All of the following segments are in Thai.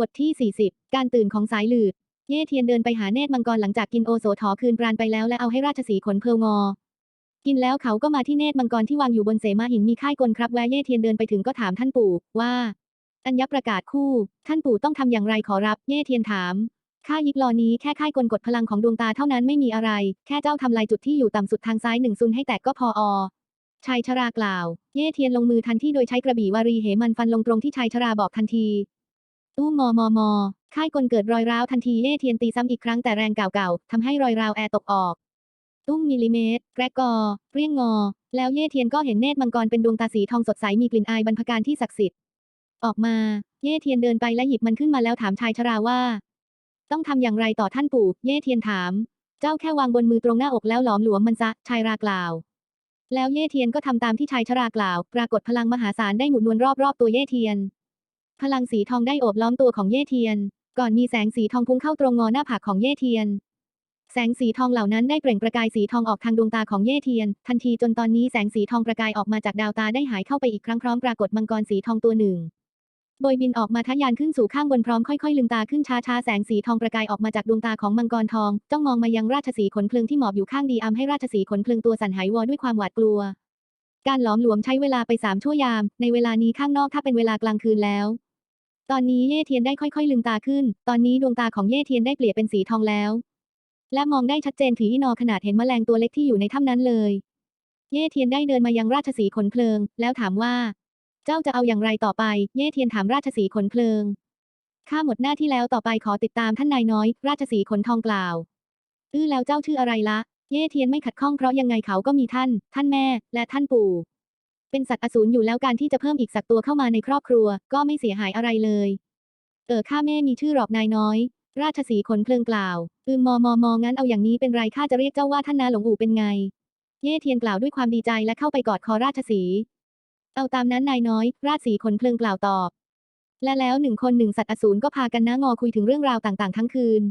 บทที่ 40 การตื่นของสายหลืด เย่เทียนเดินไปหาเนตรมังกรหลังจากกินโอโสถอคืนปราณไปแล้วและเอาให้ราชสีขนเพลงอ กินแล้วเขาก็มาที่เนตรมังกรที่วางอยู่บนเสมาหินมีค่ายกลครับแวเย่เทียนเดินไปถึงก็ถามท่านปู่ว่า อัญญประกาศคู่ ท่านปู่ต้องทำอย่างไรขอรับ เย่เทียนถามค่ายิกลอนี้แค่ค่ายกลกดพลังของดวงตาเท่านั้นไม่มีอะไร แค่เจ้าทำลายจุดที่อยู่ต่ำสุดทางซ้ายหนึ่งซุนให้แตกก็พออชายชรากล่าว เย่เทียนลงมือทันที่โดยใช้กระบี่วารีเหมันฟันลงตรงที่ชายชราบอกทันที ตู้มอมอมอค่ายกลเกิดรอยร้าวทันทีเย่เทียนตีซ้ำอีกครั้งแต่แรงเก่าๆทำให้รอยร้าวแอร์ตกออก ตุ้มมิลลิเมตร แกรกกอเรียงงอ แล้วเย่เทียนก็เห็นเนตรมังกรเป็นดวงตาสีทองสดใสมีกลิ่นอายบรรพการที่ศักดิ์สิทธิ์ออกมา เย่เทียนเดินไปและหยิบมันขึ้นมาแล้วถามชายชราว่า ต้องทำอย่างไรต่อท่านปู่ เย่เทียนถาม เจ้าแค่วางบนมือตรงหน้าอกแล้วหลอมหลวมมันซะชายรากล่าว แล้วเย่เทียนก็ทำตามที่ชายชรากล่าว ปรากฏพลังมหาศาลได้หมุนวนรอบๆตัวเย่เทียน พลังสีทองได้โอบล้อมตัวของเย่เทียน ก่อนมีแสงสีทองพุ่งเข้าตรงงอหน้าผากของเย่เทียน แสงสีทองเหล่านั้นได้เปล่งประกายสีทองออกทางดวงตาของเย่เทียน ทันทีจนตอนนี้แสงสีทองประกายออกมาจากดาวตาได้หายเข้าไปอีกครั้งพร้อมปรากฏมังกรสีทองตัวหนึ่งโดยบินออกมาทะยานขึ้นสู่ข้างบนพร้อมค่อยๆลืมตาขึ้นช้าๆแสงสีทองประกายออกมาจากดวงตาของมังกรทอง จ้องมองมายังราชสีขนเพลิงที่หมอบอยู่ข้างดีอำให้ราชสีขนเพลิงตัวสั่นหายวอด้วยความหวาดกลัว การหลอมหลวมใช้เวลาไปสามชั่วยาม ในเวลานี้ข้างนอกถ้าเป็นเวลากลางคืนแล้ว ตอนนี้เย่เทียนได้ค่อยๆ ลืมตาขึ้น ตอนนี้ดวงตาของเย่เทียนได้เปลี่ยนเป็นสีทองแล้ว และมองได้ชัดเจนถืออีนอขนาดเห็นแมลงตัวเล็กที่อยู่ในถ้ำนั้นเลย เย่เทียนได้เดินมายังราชสีขนเพลิง แล้วถามว่า เจ้าจะเอาอย่างไรต่อไป เย่เทียนถามราชสีขนเพลิง ข้าหมดหน้าที่แล้วต่อไปขอติดตามท่านนายน้อย ราชสีขนทองกล่าว อื้อแล้วเจ้าชื่ออะไรละ เย่เทียนไม่ขัดข้องเพราะยังไงเขาก็มีท่าน ท่านแม่ และท่านปู่ เป็นสัตว์อสูรอยู่แล้วการที่จะเพิ่มอีกสักตัวเข้ามาในครอบครัว ก็ไม่เสียหายอะไรเลย เออข้าแม่มีชื่อหรอกนายน้อย ราชสีขนเพลิงกล่าวอืมมอมอมองั้นเอาอย่างนี้เป็นไรข้าจะเรียกเจ้าว่าท่านนาหลงอู่เป็นไง เย่เทียนกล่าวด้วยความดีใจและเข้าไปกอดคอราชสีเอาตามนั้นนายน้อย ราชสีขนเพลิงกล่าวตอบ และแล้วหนึ่งคนหนึ่งสัตว์อสูรก็พากันน้างอคุยถึงเรื่องราวต่างๆ ทั้งคืน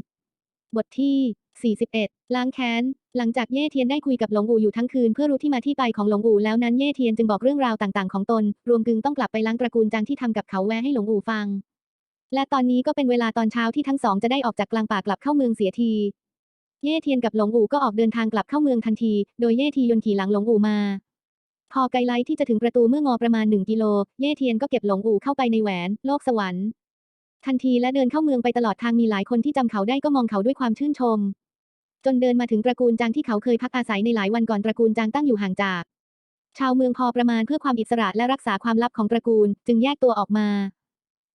บทที่ 41 ล้างแค้น หลังจากเย่เทียนได้คุยกับหลงอู่อยู่ทั้งคืนเพื่อรู้ที่มาที่ไปของหลงอู่แล้วนั้นเย่เทียนจึงบอกเรื่องราวต่างๆของตน รวมถึงต้องกลับไปล้างตระกูลจางที่ทำกับเขาแวะให้หลงอู่ฟัง และตอนนี้ก็เป็นเวลาตอนเช้าที่ทั้งสองจะได้ออกจากกลางป่ากลับเข้าเมืองเสียที เย่เทียนกับหลงอู่ก็ออกเดินทางกลับเข้าเมืองทันที โดยเย่ทียนขี่หลังหลงอู่มา พอไกลไลท์ที่จะถึงประตูเมื่องอประมาณหนึ่งกิโล เย่เทียนก็เก็บหลงอู่เข้าไปในแหวน โลกสวรรค์ทันทีและเดินเข้าเมืองไปตลอดทางมีหลายคนที่จำเขาได้ก็มองเขาด้วยความชื่นชม จนเดินมาถึงตระกูลจางที่เขาเคยพักอาศัยในหลายวันก่อนตระกูลจางตั้งอยู่ห่างจาก ชาวเมืองพอประมาณเพื่อความอิสระและรักษาความลับของตระกูล จึงแยกตัวออกมา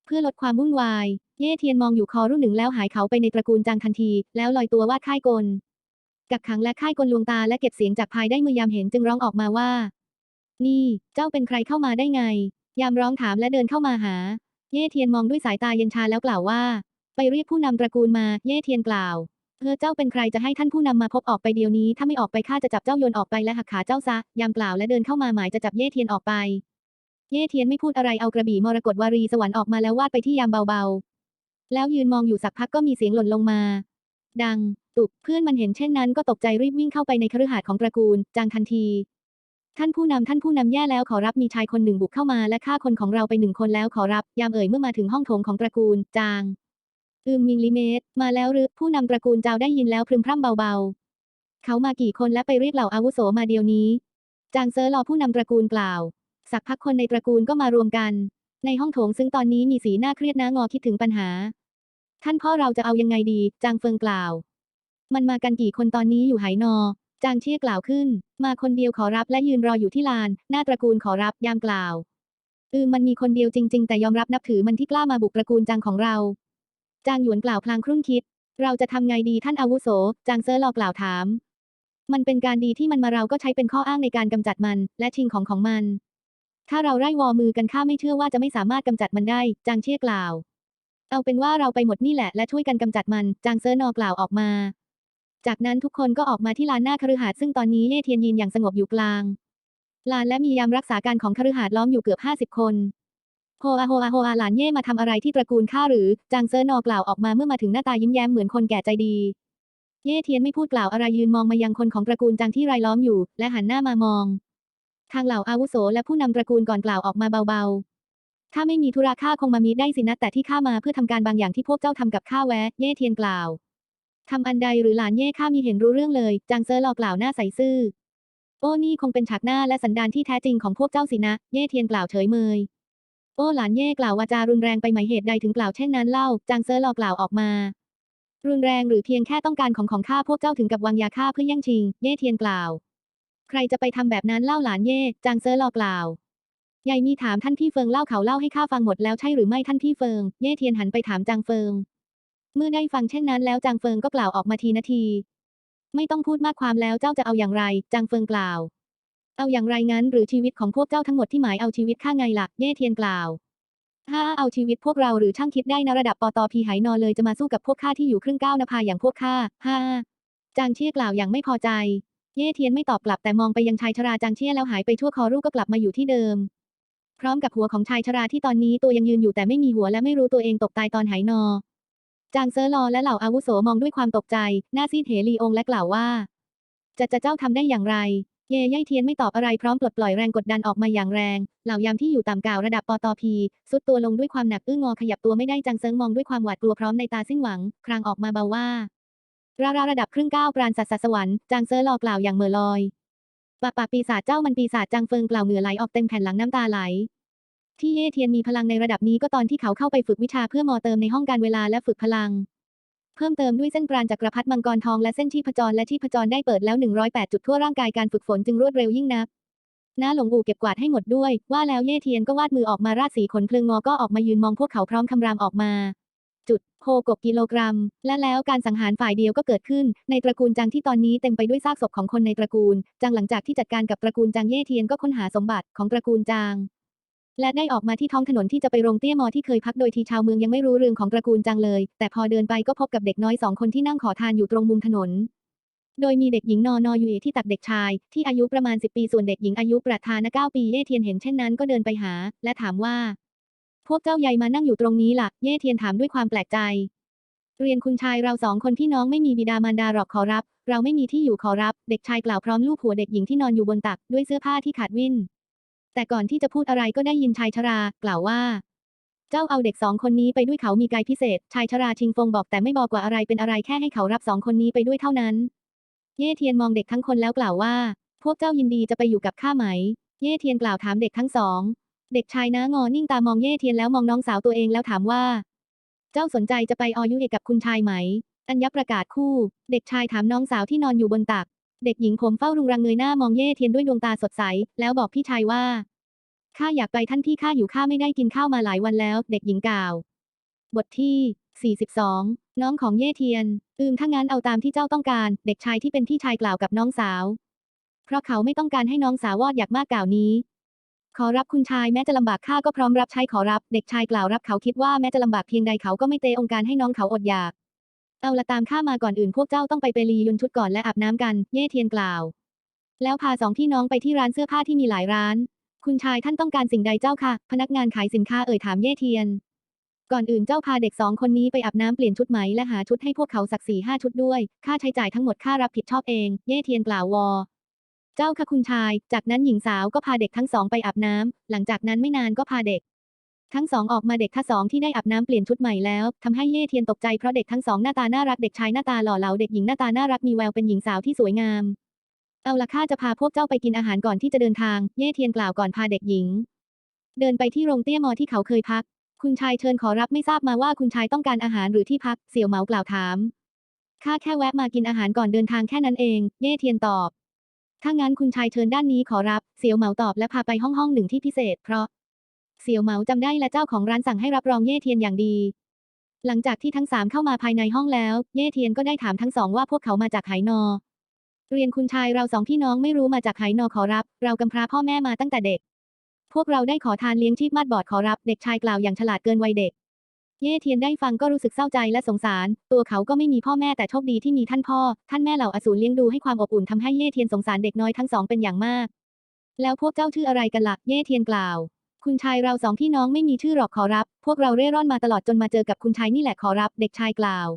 เพื่อลดความวุ่นวาย เย่เทียนมองอยู่คอรุ่นหนึ่งแล้วหายเขาไปในตระกูลจางทันที แล้วลอยตัววาดค่ายกลกักขังและค่ายกลลวงตาและเก็บเสียงจากภายได้เมื่อยามเห็นจึงร้องออกมาว่า นี่ เจ้าเป็นใครเข้ามาได้ไง ยามร้องถามและเดินเข้ามาหา เย่เทียนมองด้วยสายตาเย็นชาแล้วกล่าวว่า ไปเรียกผู้นำตระกูลมา เย่เทียนกล่าว เออเจ้าเป็นใครจะให้ท่านผู้นำมาพบออกไปเดี๋ยวนี้ ถ้าไม่ออกไปข้าจะจับเจ้าโยนออกไปและหักขาเจ้าซะ ยามกล่าวและเดินเข้ามาหมายจะจับเย่เทียนออกไป เย่เทียนไม่พูดอะไรเอากระบี่มรกตวารีสวรรค์ออกมาแล้ววาดไปที่ยามเบาๆ แล้วยืนมองอยู่สักพักก็มีเสียงหล่นลงมา ดัง ตุบเพื่อนมันเห็นเช่นนั้นก็ตกใจรีบวิ่งเข้าไปในคฤหาสน์ของตระกูล จางทันที ท่านผู้นำท่านผู้นำแย่แล้วขอรับมีชายคนหนึ่งบุกเข้ามาและฆ่าคนของเราไปหนึ่งคนแล้วขอรับ ยามเอ่ยเมื่อมาถึงห้องโถงของตระกูล จาง อืมมิงลิเมตมาแล้วหรือผู้นำตระกูลเจ้าได้ยินแล้วพรึมพร่ำเบาๆ เขามากี่คนและไปเรียกเหล่าอาวุโสมาเดียวนี้ จางเซอรอผู้นำตระกูลกล่าว สักพักคนในตระกูลก็มารวมกัน ในห้องโถงซึ่งตอนนี้มีสีหน้าเครียดน้างอคิดถึงปัญหา ท่านพ่อเราจะเอายังไงดี จางเฟิงกล่าว มันมากันกี่คนตอนนี้อยู่ไหนอ จางเชี่ยกล่าวขึ้น มาคนเดียวขอรับและยืนรออยู่ที่ลาน หน้าตระกูลขอรับยามกล่าวอืมมันมีคนเดียวจริง ๆ แต่ยอมรับนับถือมันที่กล้ามาบุกตระกูลจางของเรา จางหยวนกล่าวพลางครุ่นคิด เราจะทำไงดีท่านอาวุโส จางเซอร์ลอกล่าวถาม มันเป็นการดีที่มันมาเราก็ใช้เป็นข้ออ้างในการกำจัดมัน และชิงของของมัน ถ้าเราไล่วอมือกันข้าไม่เชื่อว่าจะไม่สามารถกำจัดมันได้ จางเชี่ยกล่าว เอาเป็นว่าเราไปหมดนี่แหละและช่วยกันกำจัดมัน จางเซอร์นอกล่าวออกมา จากนั้นทุกคนก็ออกมาที่ลานหน้าคฤหาสน์ซึ่งตอนนี้เย่เทียนยืนอย่างสงบอยู่กลางลานและมียามรักษาการของคฤหาสน์ล้อมอยู่เกือบห้าสิบคน โฮอาโฮอาโฮอาหลานเย่มาทำอะไรที่ตระกูลข้าหรือ จางเซอร์นอกล่าวออกมาเมื่อมาถึงหน้าตายิ้มแย้มเหมือนคนแก่ใจดี เย่เทียนไม่พูดกล่าวอะไรยืนมองมายังคนของตระกูลจางที่รายล้อมอยู่ และหันหน้ามามอง ทางเหล่าอาวุโสและผู้นำตระกูลก่อนกล่าวออกมาเบาๆ ถ้าไม่มีธุระข้าคงมามีได้สินะแต่ที่ข้ามาเพื่อทำการบางอย่างที่พวกเจ้าทำกับข้าแวะเย่เทียนกล่าวทำอันใดหรือหลานเย่ข้ามีเห็นรู้เรื่องเลย จางเซอหลอกกล่าวหน้าใสซื่อโอ้นี่คงเป็นฉากหน้าและสันดานที่แท้จริงของพวกเจ้าสินะ เย่เทียนกล่าวเฉยเมย โอ้หลานเย่กล่าววาจารุนแรงไปไหมเหตุใดถึงกล่าวเช่นนั้นเล่า จางเซอหลอกกล่าวออกมา รุนแรงหรือเพียงแค่ต้องการของของข้าพวกเจ้าถึงกับวางยาฆ่าเพื่อแย่งชิง เย่เทียนกล่าว ใครจะไปทำแบบนั้นเล่าหลานเย่จางเซอหลอกกล่าวยายมีถามท่านพี่เฟิงเล่าเขาเล่าให้ข้าฟังหมดแล้วใช่หรือไม่ท่านพี่เฟิง เย่เทียนหันไปถามจางเฟิง เมื่อได้ฟังเช่นนั้นแล้วจางเฟิงก็กล่าวออกมาทีนาที ไม่ต้องพูดมากความแล้วเจ้าจะเอาอย่างไร จางเฟิงกล่าว เอาอย่างไรงั้นหรือชีวิตของพวกเจ้าทั้งหมดที่หมายเอาชีวิตข้าไงล่ะเย่เทียนกล่าวถ้าเอาชีวิตพวกเราหรือช่างคิดได้นะระดับปตพีไหนอเลยจะมาสู้กับพวกข้าที่อยู่ครึ่งก้าวนภาอย่างพวกข้าฮ่าจางเชี่ยกล่าวอย่างไม่พอใจ เย่เทียนไม่ตอบกลับแต่มองไปยังชายชราจางเชี่ยแล้วหายไปทั่วคอรูปก็กลับมาอยู่ที่เดิม พร้อมกับหัวของชายชราที่ตอนนี้ตัวยังยืนอยู่แต่ไม่มีหัวและไม่รู้ตัวเองตกตายตอนหายนอ จางเซอรอและเหล่าอาวุโสมองด้วยความตกใจ หน้าซีดเหลีองและกล่าวว่าจะจะเจ้าทำได้อย่างไร เย่ย่ายเทียนไม่ตอบอะไรพร้อมปลดปล่อยแรงกดดันออกมาอย่างแรง เหล่ายามที่อยู่ต่ำกล่าวระดับปตพีสุดตัวลงด้วยความหนักอึ้งงอขยับตัวไม่ได้จางเซิงมองด้วยความหวาดกลัวพร้อมในตาสิ้นหวัง ครางออกมาเบาว่าราราระดับครึ่งก้าวปราณสัตว์สวรรค์จางเซอรอกล่าวอย่างเหม่อลอยปะปะปีศาจเจ้ามันปีศาจจางเฟิงกล่าวเหงื่อไหลออกเต็มแผ่นหลังน้ำตาไหลที่เย่เทียนมีพลังในระดับนี้ก็ตอนที่เขาเข้าไปฝึกวิชาเพื่อมอเติมในห้องการเวลาและฝึกพลัง พิ่มเติมด้วยเส้นปราณจักรพรรดิมังกรทองและเส้นชีพจรและชีพจรได้เปิดแล้ว 108 จุดทั่วร่างกายการฝึกฝนจึงรวดเร็วยิ่งนักน้าหลงอู่เก็บกวาดให้หมดด้วย ว่าแล้วเย่เทียนก็วาดมือออกมาราดสีขนเพลิงงอก็ออกมายืนมองพวกเขาพร้อมคำรามออกมา จุดโคกบกิโลกรัม และแล้วการสังหารฝ่ายเดียวก็เกิดขึ้น ในตระกูลจางที่ตอนนี้เต็มไปด้วยซากศพของคนในตระกูลจางหลังจากที่จัดการกับตระกูลจางเย่เทียนก็ค้นหาสมบัติของตระกูลจาง และได้ออกมาที่ท้องถนนที่จะไปโรงเตี้ยมอที่เคยพักโดยทีชาวเมืองยังไม่รู้เรื่องของตระกูลจางเลย แต่พอเดินไปก็พบกับเด็กน้อยสองคนที่นั่งขอทานอยู่ตรงมุมถนน โดยมีเด็กหญิงนอนออยู่ที่ตักเด็กชาย ที่อายุประมาณ 10 ปีส่วนเด็กหญิงอายุประธาน9ปีเย่เทียนเห็นเช่นนั้นก็เดินไปหา และถามว่า พวกเจ้าใหญ่มานั่งอยู่ตรงนี้ล่ะเย่เทียนถามด้วยความแปลกใจ เรียนคุณชายเราสองคนพี่น้องไม่มีบิดามารดาหรอกขอรับ เราไม่มีที่อยู่ขอรับ เด็กชายกล่าวพร้อมลูบหัวเด็กหญิงที่นอนอยู่บนตักด้วยเสื้อผ้าที่ขาดวิ่น แต่ก่อนที่จะพูดอะไรก็ได้ยินชายชรา กล่าวว่า เจ้าเอาเด็กสองคนนี้ไปด้วยเขามีกายพิเศษ ชายชราชิงฟงบอกแต่ไม่บอกว่าอะไรเป็นอะไรแค่ให้เขารับสองคนนี้ไปด้วยเท่านั้น เย่เทียนมองเด็กทั้งคนแล้วกล่าวว่า พวกเจ้ายินดีจะไปอยู่กับข้าไหม เย่เทียนกล่าวถามเด็กทั้งสอง เด็กชายนะงอนิ่งตามองเย่เทียนแล้วมองน้องสาวตัวเองแล้วถามว่า เจ้าสนใจจะไปออยุเอกกับคุณชายไหม อัญญประกาศคู่ เด็กชายถามน้องสาวที่นอนอยู่บนตัก เด็กหญิงผมเฝ้ารุงรังเงยหน้ามองเย่เทียนด้วยดวงตาสดใส แล้วบอกพี่ชายว่าข้าอยากไปท่านพี่ข้าอยู่ข้าไม่ได้กินข้าวมาหลายวันแล้ว เด็กหญิงกล่าว บทที่ 42 น้องของเย่เทียน อืมถ้างั้นเอาตามที่เจ้าต้องการ เด็กชายที่เป็นพี่ชายกล่าวกับน้องสาว เพราะเขาไม่ต้องการให้น้องสาววอดอยากมากกล่าวนี้ ขอรับคุณชายแม้จะลำบากข้าก็พร้อมรับใช้ขอรับ เด็กชายกล่าวรับเขาคิดว่าแม้จะลำบากเพียงใดเขาก็ไม่เตะองค์การให้น้องเขาอดอยาก เอาละตามข้ามาก่อนอื่นพวกเจ้าต้องไปเปรียุนชุดก่อนและอาบน้ำกัน เย่เทียนกล่าว แล้วพาสองพี่น้องไปที่ร้านเสื้อผ้าที่มีหลายร้าน คุณชายท่านต้องการสิ่งใดเจ้าค่ะ พนักงานขายสินค้าเอ่ยถามเย่เทียน ก่อนอื่นเจ้าพาเด็กสองคนนี้ไปอาบน้ำเปลี่ยนชุดไหมและหาชุดให้พวกเขาสักสี่ห้าชุดด้วย ค่าใช้จ่ายทั้งหมดข้ารับผิดชอบเอง เย่เทียนกล่าววอเจ้าค่ะคุณชาย จากนั้นหญิงสาวก็พาเด็กทั้งสองไปอาบน้ำหลังจากนั้นไม่นานก็พาเด็ก ทั้งสองออกมาเด็กทั้งสองที่ได้อาบน้ำเปลี่ยนชุดใหม่แล้วทำให้เย่เทียนตกใจเพราะเด็กทั้งสองหน้าตาน่ารักเด็กชายหน้าตาหล่อเหลาเด็กหญิงหน้าตาน่ารักมีแววเป็นหญิงสาวที่สวยงาม เอาละข้าจะพาพวกเจ้าไปกินอาหารก่อนที่จะเดินทาง เย่เทียนกล่าวก่อนพาเด็กหญิง เดินไปที่โรงเตี้ยมอที่เขาเคยพัก คุณชายเชิญขอรับไม่ทราบมาว่าคุณชายต้องการอาหารหรือที่พัก เสี่ยวเหมากล่าวถามข้าแค่แวะมากินอาหารก่อนเดินทางแค่นั้นเอง เย่เทียนตอบถ้างั้นคุณชายเชิญด้านนี้ขอรับ เสี่ยวเหมาตอบและพาไปห้องห้องหนึ่งที่พิเศษ เพราะ เสี่ยวเหมาจำได้และเจ้าของร้านสั่งให้รับรองเย่เทียนอย่างดี หลังจากที่ทั้งสามเข้ามาภายในห้องแล้ว เย่เทียนก็ได้ถามทั้งสองว่าพวกเขามาจากไหนอ เรียนคุณชายเราสองพี่น้องไม่รู้มาจากไหนอขอรับ เรากำพร้าพ่อแม่มาตั้งแต่เด็ก พวกเราได้ขอทานเลี้ยงชีพมาดบอดขอรับ เด็กชายกล่าวอย่างฉลาดเกินวัยเด็ก เย่เทียนได้ฟังก็รู้สึกเศร้าใจและสงสาร ตัวเขาก็ไม่มีพ่อแม่แต่โชคดีที่มีท่านพ่อ ท่านแม่เหล่าอสูรเลี้ยงดูให้ความอบอุ่นทำให้เย่เทียนสงสารเด็กน้อยทั้งสองเป็นอย่างมาก แล้วพวกเจ้าชื่ออะไรกันละ่ะเย่เทียนกล่าว คุณชายเราสองพี่น้องไม่มีชื่อหรอกขอรับ พวกเราเร่ร่อนมาตลอดจนมาเจอกับคุณชายนี่แหละขอรับ เด็กชายกล่าว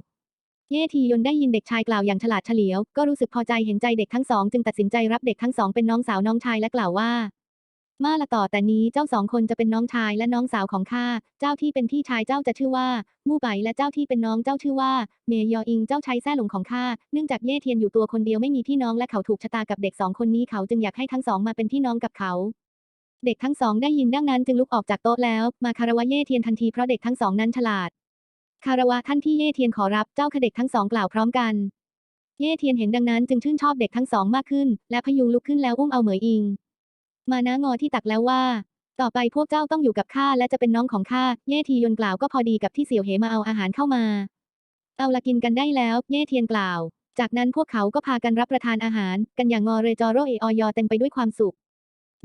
เย่ทียนได้ยินเด็กชายกล่าวอย่างฉลาดเฉลียว ก็รู้สึกพอใจเห็นใจเด็กทั้งสองจึงตัดสินใจรับเด็กทั้งสองเป็นน้องสาวน้องชายและกล่าวว่า มาละต่อแต่นี้เจ้าสองคนจะเป็นน้องชายและน้องสาวของข้า เจ้าที่เป็นพี่ชายเจ้าจะชื่อว่ามู่ไปและเจ้าที่เป็นน้องเจ้าชื่อว่า เมยออิงเจ้าชายแท้หลงของข้า เนื่องจากเย่เทียนอยู่ตัวคนเดียวไม่มีพี่น้องและเขาถูกชะตากับเด็กสองคนนี้เขาจึงอยากให้ทั้งสองมาเป็นพี่น้องกับเขา เด็กทั้งสองได้ยินดังนั้นจึงลุกออกจากโต๊ะแล้ว มาคารวะเย่เทียนทันทีเพราะเด็กทั้งสองนั้นฉลาด คารวะท่านพี่เย่เทียนขอรับเจ้าค่ะเด็กทั้งสองกล่าวพร้อมกัน เย่เทียนเห็นดังนั้นจึงชื่นชอบเด็กทั้งสองมากขึ้น และพยุงลุกขึ้นแล้วอุ้มเอาเหมยอิง มานะงอที่ตักแล้วว่า ต่อไปพวกเจ้าต้องอยู่กับข้าและจะเป็นน้องของข้าเย่ทียนกล่าวก็พอดีกับที่เสี่ยวเหมาเอาอาหารเข้ามา เอาละกินกันได้แล้ว เย่เทียนกล่าว จากนั้นพวกเขาก็พากันรับประทานอาหาร กันอย่างงอเรจอโรเอออยอเต็มไปด้วยความสุข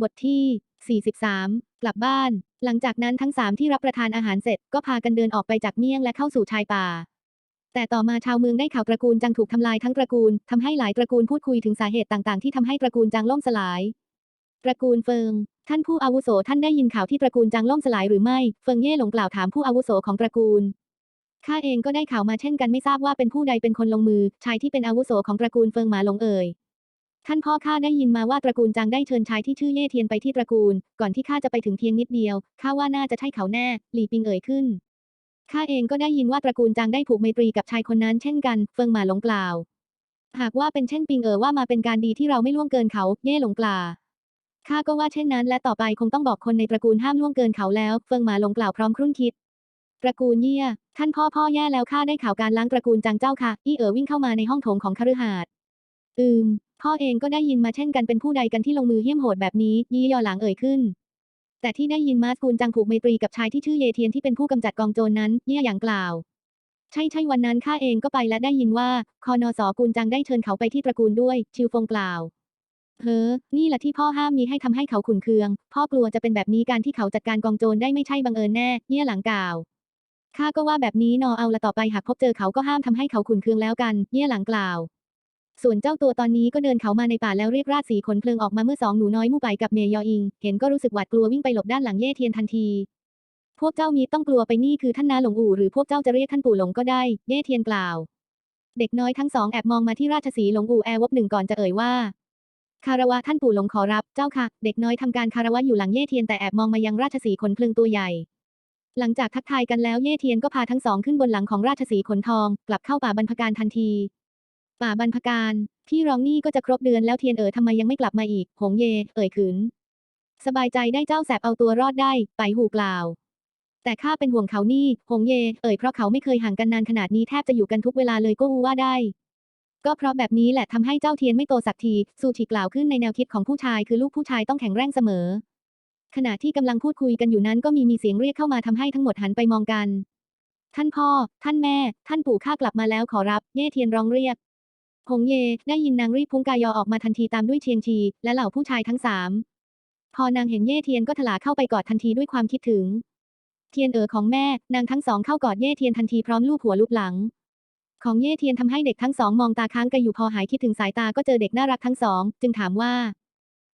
บทที่ 43 กลับบ้าน หลังจากนั้นทั้งสามที่รับประทานอาหารเสร็จก็พากันเดินออกไปจากเมี่ยงและเข้าสู่ชายป่า แต่ต่อมาชาวเมืองได้ข่าวตระกูลจังถูกทำลายทั้งตระกูลทำให้หลายตระกูลพูดคุยถึงสาเหตุต่างๆ ที่ทำให้ตระกูลจังล่มสลาย ตระกูลเฟิง ท่านผู้อาวุโสท่านได้ยินข่าวที่ตระกูลจังล่มสลายหรือไม่เฟิงเย่หลงกล่าวถามผู้อาวุโสของตระกูลข้าเองก็ได้ข่าวมาเช่นกันไม่ทราบว่าเป็นผู้ใดเป็นคนลงมือชายที่เป็นอาวุโสของตระกูลเฟิงหมาหลงเอ่ย ท่านพ่อข้าได้ยินมาว่าตระกูลจางได้เชิญชายที่ชื่อเย่เทียนไปที่ตระกูล ก่อนที่ข้าจะไปถึงเพียงนิดเดียวข้าว่าน่าจะใช่เขาแน่ หลี่ปิงเอ่ยขึ้นข้าเองก็ได้ยินว่าตระกูลจางได้ผูกไมตรีกับชายคนนั้นเช่นกัน เฟิงหมาหลงกล่าว หากว่าเป็นเช่นปิงเอ๋อว่ามาเป็นการดีที่เราไม่ล่วงเกินเขา เย่หลงกล่าวข้าก็ว่าเช่นนั้น และต่อไปคงต้องบอกคนในตระกูลห้ามล่วงเกินเขาแล้ว เฟิงหมาหลงกล่าวพร้อมครุ่นคิด ตระกูลเย่ท่านพ่อพ่อแย่แล้วข้าได้ข่าวการล้างตระกูลจังเจ้าค่ะ อี้เอ๋อวิ่งเข้ามาในห้องโถงของคฤหาสน์อืม พ่อเองก็ได้ยินมาเช่นกันเป็นผู้ใดกันที่ลงมือเหี้ยมโหดแบบนี้ ยี่ยอหลังเอ่ยขึ้น แต่ที่ได้ยินมาสกุลจังผูกไมตรีกับชายที่ชื่อเยเทียนที่เป็นผู้กำจัดกองโจรนั้น เยี่ยอย่างกล่าว ใช่ใช่วันนั้นข้าเองก็ไปและได้ยินว่าคอนอสอกุลจังได้เชิญเขาไปที่ตระกูลด้วย ชิวฟงกล่าวเฮ้อ นี่แหละที่พ่อห้ามมีให้ทำให้เขาขุนเคือง พ่อกลัวจะเป็นแบบนี้การที่เขาจัดการกองโจรได้ไม่ใช่บังเอิญแน่ เยี่ยหลังกล่าว ข้าก็ว่าแบบนี้นอเอาละต่อไปหากพบเจอเขาก็ห้ามทำให้เขาขุนเคืองแล้วกัน เยี่ยหลังกล่าว ส่วนเจ้าตัวตอนนี้ก็เดินเขามาในป่าแล้วเรียกราดสีขนเพลิงออกมาเมื่อสองหนูน้อยมู่ไปกับเมยออิง เห็นก็รู้สึกหวาดกลัววิ่งไปหลบด้านหลังเย่เทียนทันที พวกเจ้ามีต้องกลัวไปนี่คือท่านนาหลงอู่หรือพวกเจ้าจะเรียกท่านปู่หลงก็ได้ เย่เทียนกล่าว เด็กน้อยทั้งสองแอบมองมาที่ราชสีหลงอู่แอร์วบหนึ่งก่อนจะเอ่ยว่าคารวะท่านปู่หลงขอรับเจ้าค่ะ เด็กน้อยทำการคารวะอยู่หลังเย่เทียนแต่แอบมองมายังราชสีขนเพลิงตัวใหญ่ หลังจากทักทายกันแล้วเย่เทียนก็พาทั้งสองขึ้นบนหลังของราชสีขนทอง กลับเข้าป่าบรรพการทันที ป่าบรรพการที่รองนี่ก็จะครบเดือนแล้วเทียนเอ๋อทำไมยังไม่กลับมาอีก หงเย เอ่ยขืน สบายใจได้เจ้าแสบเอาตัวรอดได้ ไปหูกล่าว แต่ข้าเป็นห่วงเขานี่ หงเย เอ่ยเพราะเขาไม่เคยห่างกันนานขนาดนี้แทบจะอยู่กันทุกเวลาเลยก็อูว่าได้ ก็เพราะแบบนี้แหละทำให้เจ้าเทียนไม่โตสักที สูชิกล่าวขึ้นในแนวคิดของผู้ชายคือลูกผู้ชายต้องแข็งแรงเสมอ ขณะที่กำลังพูดคุยกันอยู่นั้นก็มีมีเสียงเรียกเข้ามาทำให้ทั้งหมดหันไปมองกัน ท่านพ่อ ท่านแม่ ท่านปู่ข้ากลับมาแล้วขอรับ เย่เทียนร้องเรียก หงเย ได้ยินนางรีบพุ้งกายอออกมาทันทีตามด้วยเชียงชี และเหล่าผู้ชายทั้งสาม พอนางเห็นเย่เทียนก็ถลาเข้าไปกอดทันทีด้วยความคิดถึง เทียนเอ๋อของแม่ นางทั้งสองเข้ากอดเย่เทียนทันทีพร้อมลูบหัวลูบหลัง ของเย่เทียนทำให้เด็กทั้งสองมองตาค้างกันอยู่พอหายคิดถึงสายตาก็เจอเด็กน่ารักทั้งสอง จึงถามว่า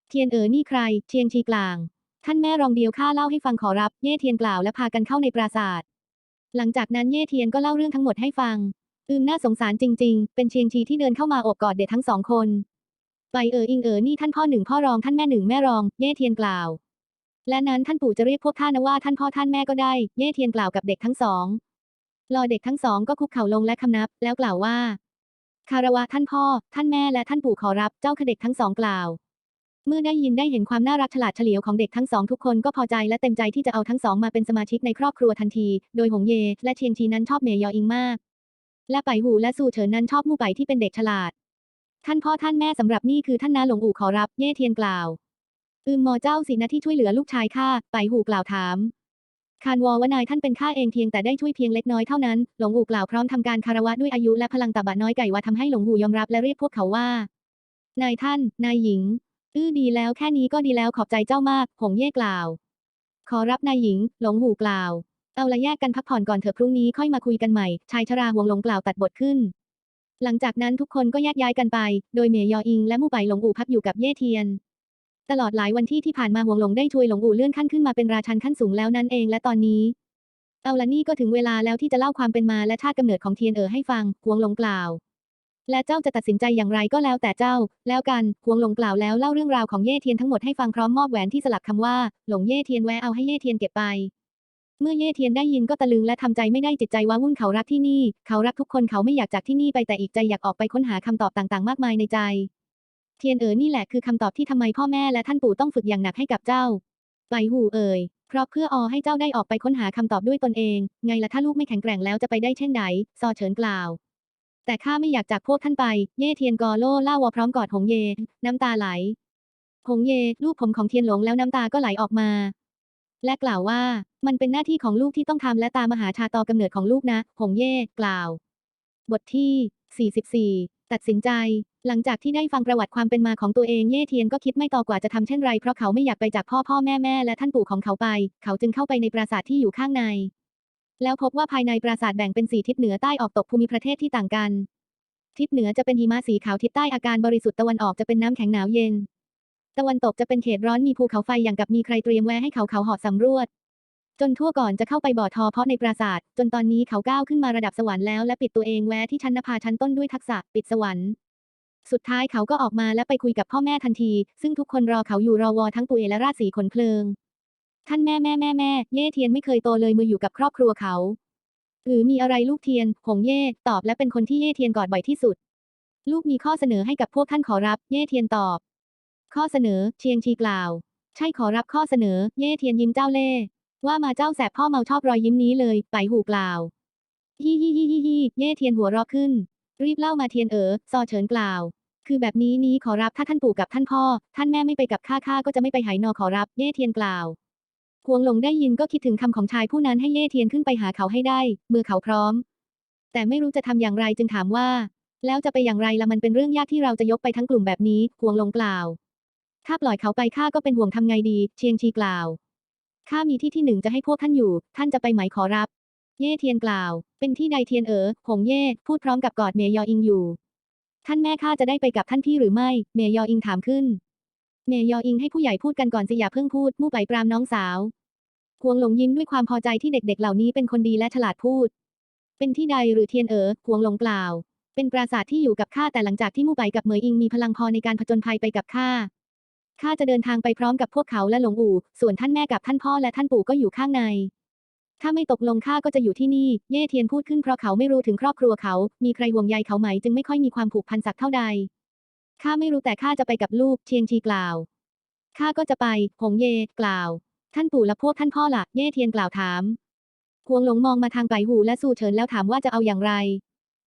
เทียนเอ๋อนี่ใคร เชียงชีกลาง ท่านแม่รองเดียวข้าเล่าให้ฟังขอรับ เย่เทียนกล่าวและพากันเข้าในปราสาทหลังจากนั้นเย่เทียนก็เล่าเรื่องทั้งหมดให้ฟัง อืมน่าสงสารจริง ๆ เป็นเชียงชีที่เดินเข้ามาโอบกอดเด็กทั้งสองคน ไปเอออิงเออนี่ท่านพ่อหนึ่งพ่อรองท่านแม่หนึ่งแม่รอง เย่เทียนกล่าว และนั้นท่านปู่จะเรียกพวกท่านว่าท่านพ่อท่านแม่ก็ได้ เย่เทียนกล่าวกับเด็กทั้งสองรอเด็กทั้งสองก็คุกเข่าลงและคำนับ แล้วกล่าวว่า คารวะท่านพ่อ ท่านแม่และท่านปู่ขอรับเจ้าคเด็กทั้งสองกล่าว เมื่อได้ยินได้เห็นความน่ารักฉลาดเฉลียวของเด็กทั้งสองทุกคนก็พอใจและเต็มใจที่จะเอาทั้งสองมาเป็นสมาชิกในครอบครัวทันที โดยหงเย และเชียงชีนั้นชอบเมยออิงมาก และไปหูและสู่เฉินนั้นชอบมู่ไปที่เป็นเด็กฉลาด ท่านพ่อท่านแม่สำหรับนี่คือท่านนาหลงอู่ขอรับ เย่เทียนกล่าว อืมมอเจ้าสินะที่ช่วยเหลือลูกชายข้าไปหูกล่าวถาม คานวอวนายท่านเป็นข้าเองเพียงแต่ได้ช่วยเพียงเล็กน้อยเท่านั้น หลงอู่กล่าวพร้อมทำการคารวะด้วยอายุและพลังตบะน้อยไก่ว่าทำให้หลงหูยอมรับและเรียกพวกเขาว่า นายท่าน นายหญิง อื้อดีแล้วแค่นี้ก็ดีแล้วขอบใจเจ้ามาก หงเย่กล่าว ขอรับนายหญิง หลงหูกล่าว เอาละแยกกันพักผ่อนก่อนเถอะพรุ่งนี้ค่อยมาคุยกันใหม่ ชายชราห่วงหลงกล่าวตัดบทขึ้น หลังจากนั้นทุกคนก็แยกย้ายกันไป โดยเมยยออิงและมู่ไปหลงอู่พักอยู่กับเย่เทียน ตลอดหลายวันที่ที่ผ่านมาห่วงหลงได้ช่วยหลงอู่เลื่อนขั้นขึ้นมาเป็นราชันขั้นสูงแล้วนั่นเองและตอนนี้ เอาละนี่ก็ถึงเวลาแล้วที่จะเล่าความเป็นมาและชาติกำเนิดของเทียนเอ๋อให้ฟังห่วงหลงกล่าว และเจ้าจะตัดสินใจอย่างไรก็แล้วแต่เจ้า แล้วกันห่วงหลงกล่าวแล้วเล่าเรื่องราวของเย่เทียนทั้งหมดให้ฟังพร้อมมอบแหวนที่สลักคำว่าหลงเย่เทียนแวะเอาให้เย่เทียนเก็บไป เมื่อเย่เทียนได้ยินก็ตะลึงและทำใจไม่ได้จิตใจว้าวุ่นเขารักที่นี่ เขารักทุกคนเขาไม่อยากจากที่นี่ไปแต่อีกใจอยากออกไปค้นหาคำตอบต่างๆ มากมายในใจ เทียนเอ๋อนี่แหละคือคำตอบที่ทำไมพ่อแม่และท่านปู่ต้องฝึกอย่างหนักให้กับเจ้าไปหูเอ่ยเพราะเพื่ออให้เจ้าได้ออกไปค้นหาคำตอบด้วยตนเอง ไงละถ้าลูกไม่แข็งแกร่งแล้วจะไปได้เช่นใดซอเฉินกล่าว แต่ข้าไม่อยากจากพวกท่านไป เย่เทียนกอโล่เล่าวอพร้อมกอดหงเย น้ำตาไหลหงเย ลูกผมของเทียนหลงแล้วน้ำตาก็ไหลออกมา และกล่าวว่า มันเป็นหน้าที่ของลูกที่ต้องทำและตามมหาชาตอกำเนิดของลูกนะ หงเย่กล่าว บทที่ 44 ตัดสินใจ หลังจากที่ได้ฟังประวัติความเป็นมาของตัวเองเย่เทียนก็คิดไม่ต่อกว่าจะทำเช่นไรเพราะเขาไม่อยากไปจากพ่อพ่อแม่แม่และท่านปู่ของเขาไป เขาจึงเข้าไปในปราสาทที่อยู่ข้างใน แล้วพบว่าภายในปราสาทแบ่งเป็นสี่ทิศเหนือใต้ออกตกภูมิประเทศที่ต่างกันทิศเหนือจะเป็นหิมะสีขาวทิศใต้อาการบริสุทธิ์ตะวันออกจะเป็นน้ำแข็งหนาวเย็น ตะวันตกจะเป็นเขตร้อนมีภูเขาไฟอย่างกับมีใครเตรียมไว้ให้เขาเขาหอดสำรวจ จนทั่วก่อนจะเข้าไปบ่อทอเพราะในปราสาท จนตอนนี้เขาก้าวขึ้นมาระดับสวรรค์แล้วและปิดตัวเองแว้ที่ชั้นนภาชั้นต้นด้วยทักษะปิดสวรรค์สุดท้ายเขาก็ออกมาและไปคุยกับพ่อแม่ทันที ซึ่งทุกคนรอเขาอยู่รอวอทั้งปู่เอและราชสีขนเพลิง ท่านแม่แม่แม่แม่เย่เทียนไม่เคยโตเลยมืออยู่กับครอบครัวเขา หรือมีอะไรลูกเทียน หงเย่ตอบและเป็นคนที่เย่เทียนกอดบ่อยที่สุด ลูกมีข้อเสนอให้กับพวกท่านขอรับ เย่เทียนตอบ ข้อเสนอ เชียงชีกล่าว ใช่ขอรับข้อเสนอ เย่เทียนยิ้มเจ้าเล่ว่ามาเจ้าแสบพ่อเมาชอบรอยยิ้มนี้เลย ไปหูกล่าวฮิฮิฮิฮิฮิเย่เทียนหัวเราะขึ้น รีบเล่ามาเทียนเอ๋อซอเฉินกล่าว คือแบบนี้นี้ขอรับถ้าท่านปู่กับท่านพ่อ ท่านแม่ไม่ไปกับข้าข้าก็จะไม่ไปไหนอขอรับเย่เทียนกล่าวพวงหลงได้ยินก็คิดถึงคำของชายผู้นั้นให้เย่เทียนขึ้นไปหาเขาให้ได้ เมื่อเขาพร้อม แต่ไม่รู้จะทำอย่างไรจึงถามว่า แล้วจะไปอย่างไรละมันเป็นเรื่องยากที่เราจะยกไปทั้งกลุ่มแบบนี้พวงหลงกล่าว ถ้าปล่อยเขาไปข้าก็เป็นห่วงทำไงดี เชียงชีกล่าว ข้ามีที่ที่หนึ่งจะให้พวกท่านอยู่ ท่านจะไปไหมขอรับ เย่เทียนกล่าว เป็นที่ใดเทียนเอ๋อหงเย่พูดพร้อมกับกอดเมยยออิงอยู่ ท่านแม่ข้าจะได้ไปกับท่านพี่หรือไม่ เมยยออิงถามขึ้น เมยยออิงให้ผู้ใหญ่พูดกันก่อนสิอย่าเพิ่งพูด มู่ไปปรามน้องสาวพวงหลงยิ้มด้วยความพอใจที่เด็กๆ เหล่านี้เป็นคนดีและฉลาดพูด เป็นที่ใดหรือเทียนเอ๋อพวงหลงกล่าว เป็นปราสาทที่อยู่กับข้าแต่หลังจากที่มู่ไปกับเหมยอิงมีพลังพอในการผจญภัยไปกับข้า ข้าจะเดินทางไปพร้อมกับพวกเขาและหลงอู่ ส่วนท่านแม่กับท่านพ่อและท่านปู่ก็อยู่ข้างใน ถ้าไม่ตกลงข้าก็จะอยู่ที่นี่ เย่เทียนพูดขึ้นเพราะเขาไม่รู้ถึงครอบครัวเขา มีใครห่วงใยเขาไหมจึงไม่ค่อยมีความผูกพันสักเท่าใด ข้าไม่รู้แต่ข้าจะไปกับลูก เชียงชีกล่าว ข้าก็จะไป หงเย่กล่าว ท่านปู่และพวกท่านพ่อละ่ะ เย่เทียนกล่าวถามพวงหลงมองมาทางไปหูและสู่เฉินแล้วถามว่าจะเอาอย่างไร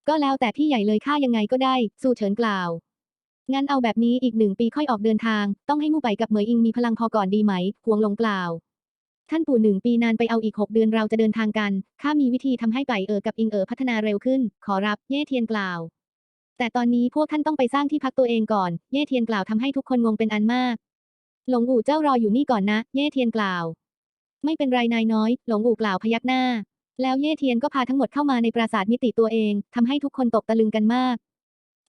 ก็แล้วแต่พี่ใหญ่เลยข้ายังไงก็ได้ สู่เฉินกล่าว งั้นเอาแบบนี้อีกหนึ่งปีค่อยออกเดินทาง ต้องให้มู่ไปกับเหมยอิงมีพลังพอก่อนดีไหมพวงหลงกล่าวท่านปู่หนึ่งปีนานไปเอาอีกหกเดือนเราจะเดินทางกัน ข้ามีวิธีทำให้ไปเอ๋อกับอิงเอ๋อพัฒนาเร็วขึ้น ขอรับเย่เทียนกล่าว แต่ตอนนี้พวกท่านต้องไปสร้างที่พักตัวเองก่อน เย่เทียนกล่าวทำให้ทุกคนงงเป็นอันมาก หลงอู่เจ้ารออยู่นี่ก่อนนะ เย่เทียนกล่าว ไม่เป็นไรนายน้อย หลงอู่กล่าวพยักหน้า แล้วเย่เทียนก็พาทั้งหมดเข้ามาในปราสาทมิติตัวเองทำให้ทุกคนตกตะลึงกันมาก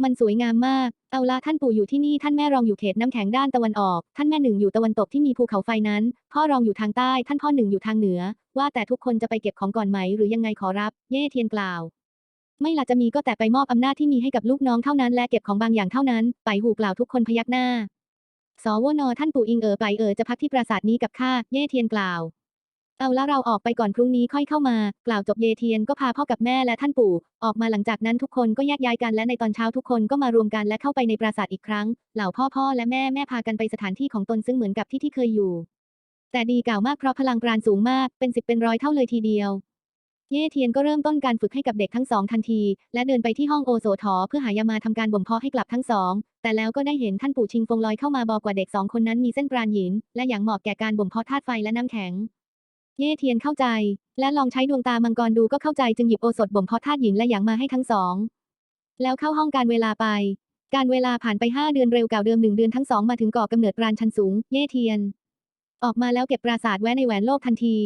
มันสวยงามมาก เอาละท่านปู่อยู่ที่นี่ท่านแม่รองอยู่เขตน้ำแข็งด้านตะวันออก ท่านแม่หนึ่งอยู่ตะวันตกที่มีภูเขาไฟนั้น พ่อรองอยู่ทางใต้ ท่านพ่อหนึ่งอยู่ทางเหนือ ว่าแต่ทุกคนจะไปเก็บของก่อนไหม หรือยังไงขอรับ เย่เทียนกล่าว ไม่ละจะมีก็แต่ไปมอบอำนาจที่มีให้กับลูกน้องเท่านั้น และเก็บของบางอย่างเท่านั้น ไปหูกล่าวทุกคนพยักหน้า สวนท่านปู่อิงเอ๋อไปเอ๋อจะพักที่ปราสาทนี้กับข้า เย่เทียนกล่าว เอาละเราออกไปก่อนพรุ่งนี้ค่อยเข้ามา กล่าวจบเยเทียนก็พาพ่อกับแม่และท่านปู่ ออกมาหลังจากนั้นทุกคนก็แยกย้ายกันและในตอนเช้าทุกคนก็มารวมกันและเข้าไปในปราสาทอีกครั้ง เหล่าพ่อพ่อและแม่แม่พากันไปสถานที่ของตนซึ่งเหมือนกับที่ที่เคยอยู่ แต่ดีกล่าวมากเพราะพลังปราณสูงมากเป็นสิบเป็นร้อยเท่าเลยทีเดียว เย่เทียนก็เริ่มต้นการฝึกให้กับเด็กทั้งสองทันที และเดินไปที่ห้องโอโสถอเพื่อหายามาทำการบ่มเพาะให้กลับทั้งสอง แต่แล้วก็ได้เห็นท่านปู่ชิงฟงลอยเข้ามาบอกว่าเด็กสองคนนั้นมีเส้นปราณหิน และอย่างเหมาะแก่การบ่มเพาะธาตุไฟและน้ำแข็ง เย่เทียนเข้าใจ และลองใช้ดวงตามังกรดูก็เข้าใจจึงหยิบโอสถบ่มเพาะธาตุหญิงและหยางมาให้ทั้งสอง แล้วเข้าห้องการเวลาไป การเวลาผ่านไปห้าเดือนเร็วเก่าเดิมหนึ่งเดือนทั้งสองมาถึงก่อกำเนิดปราณชั้นสูง เย่เทียน ออกมาแล้วเก็บปราสาทแว้ในแหวนโลกทันที